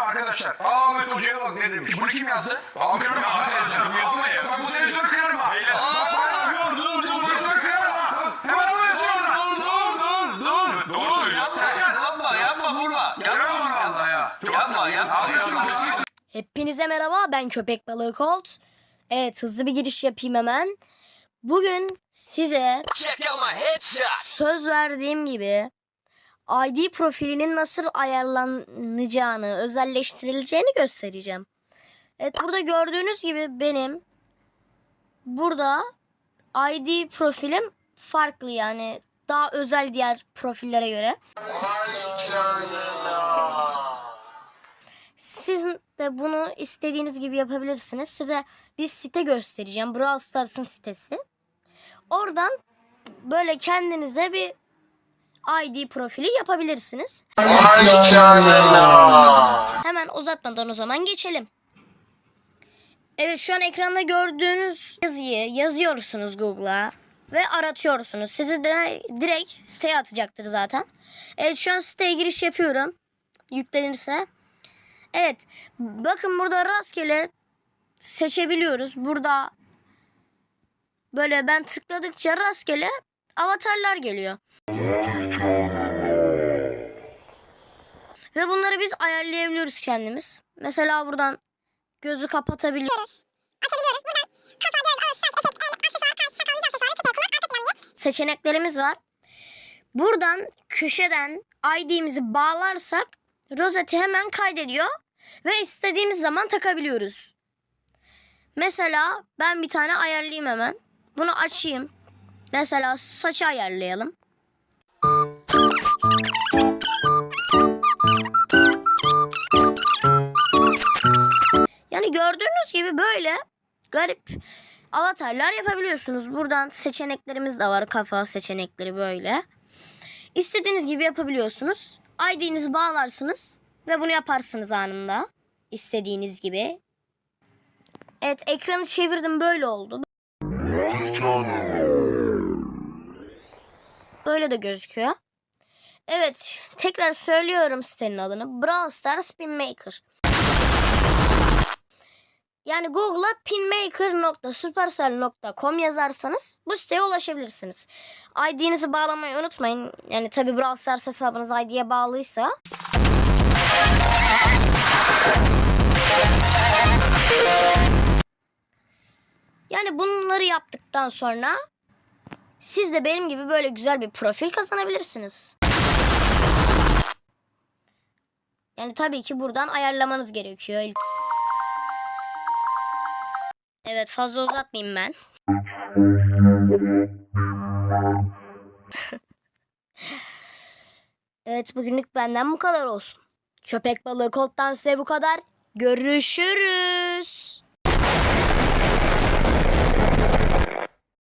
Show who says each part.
Speaker 1: Arkadaşlar Ahmet Hoca'ya bak ne demiş. Bunu kim yazdı? Ahmet Hoca arkadaşlar. Ahmet bak bu televizyonu kırarım ha. Dur dur dur. Televizyonu kırarım ha. Hemen Dur dur dur dur. Doğru söylüyorsun.
Speaker 2: Yapma yapma vurma.
Speaker 1: Yapma ya.
Speaker 2: Yapma.
Speaker 3: Hepinize merhaba ben Köpek Balığı Colt. Evet hızlı bir giriş yapayım hemen. Bugün size söz verdiğim gibi ID profilinin nasıl ayarlanacağını, özelleştirileceğini göstereceğim. Evet burada gördüğünüz gibi benim burada ID profilim farklı yani daha özel diğer profillere göre. Siz de bunu istediğiniz gibi yapabilirsiniz. Size bir site göstereceğim. Brawl Stars'ın sitesi. Oradan böyle kendinize bir ID profili yapabilirsiniz. Hemen uzatmadan o zaman geçelim. Evet şu an ekranda gördüğünüz yazıyı yazıyorsunuz Google'a ve aratıyorsunuz. Sizi de direkt siteye atacaktır zaten. Evet şu an siteye giriş yapıyorum. Yüklenirse. Evet bakın burada rastgele seçebiliyoruz. Burada böyle ben tıkladıkça rastgele avatarlar geliyor. Ve bunları biz ayarlayabiliyoruz kendimiz. Mesela buradan gözü kapatabiliyoruz.
Speaker 4: Açabiliyoruz. Buradan kafa, göz, ağız, saç, efekt, el, aksesuar, kaş, sakal, yüz aksesuarı, küpe, kulak, arka plan gibi.
Speaker 3: Seçeneklerimiz var. Buradan köşeden ID'mizi bağlarsak rozeti hemen kaydediyor ve istediğimiz zaman takabiliyoruz. Mesela ben bir tane ayarlayayım hemen. Bunu açayım. Mesela saçı ayarlayalım. Yani gördüğünüz gibi böyle garip avatarlar yapabiliyorsunuz. Buradan seçeneklerimiz de var. Kafa seçenekleri böyle. İstediğiniz gibi yapabiliyorsunuz. ID'nizi bağlarsınız ve bunu yaparsınız anında. İstediğiniz gibi. Evet ekranı çevirdim böyle oldu. Böyle de gözüküyor. Evet tekrar söylüyorum sitenin adını. Brawl Stars Spin Maker. Yani Google'a pinmaker.supercell.com yazarsanız bu siteye ulaşabilirsiniz. ID'nizi bağlamayı unutmayın. Yani tabi Brawl Stars hesabınız ID'ye bağlıysa. Yani bunları yaptıktan sonra siz de benim gibi böyle güzel bir profil kazanabilirsiniz. Yani tabii ki buradan ayarlamanız gerekiyor. Evet fazla uzatmayayım ben. evet bugünlük benden bu kadar olsun. Köpek balığı kolttan size bu kadar. Görüşürüz.